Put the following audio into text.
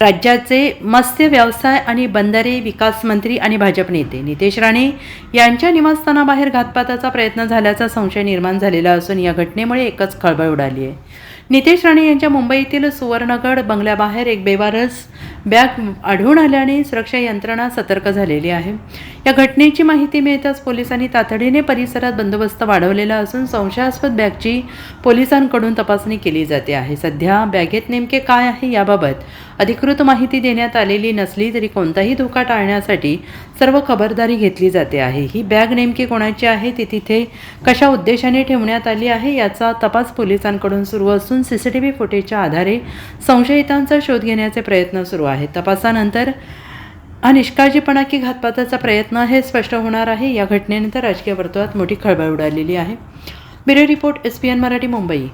राज्याचे मत्स्य व्यवसाय आणि बंदरे विकास मंत्री आणि भाजप नेते नितेश राणे यांच्या निवासस्थानाबाहेर घातपाताचा प्रयत्न झाल्याचा संशय निर्माण झालेला असून या घटनेमुळे एकच खळबळ उडाली आहे. नितेश राणे यांच्या मुंबईतील सुवर्णगड बंगल्याबाहेर एक बेवारस बॅग आढळून आल्याने सुरक्षा यंत्रणा सतर्क झालेली आहे. या घटनेची माहिती मिळताच पोलिसांनी तातडीने परिसरात बंदोबस्त वाढवलेला असून संशयास्पद बॅगची पोलिसांकडून तपासणी केली जाते आहे. सध्या बॅगेत नेमके काय आहे याबाबत अधिकृत माहिती देण्यात आलेली नसली तरी कोणताही धोका टाळण्यासाठी सर्व खबरदारी घेतली जाते आहे. ही बॅग नेमकी कोणाची आहे? ती तिथे कशा उद्देशाने ठेवण्यात आली आहे? याचा तपास पोलिसांकडून सुरू असून सी सी टी व्ही फुटेजच्या आधारे संशयितांचा शोध घेण्याचे प्रयत्न सुरू आहेत. तपासानंतर हा निष्काळजीपणा की घातपाताचा प्रयत्न हे स्पष्ट होणार आहे. या घटनेनंतर राजकीय वर्तुळात मोठी खळबळ उडालेली आहे. Bureau report S P N Marathi Mumbai.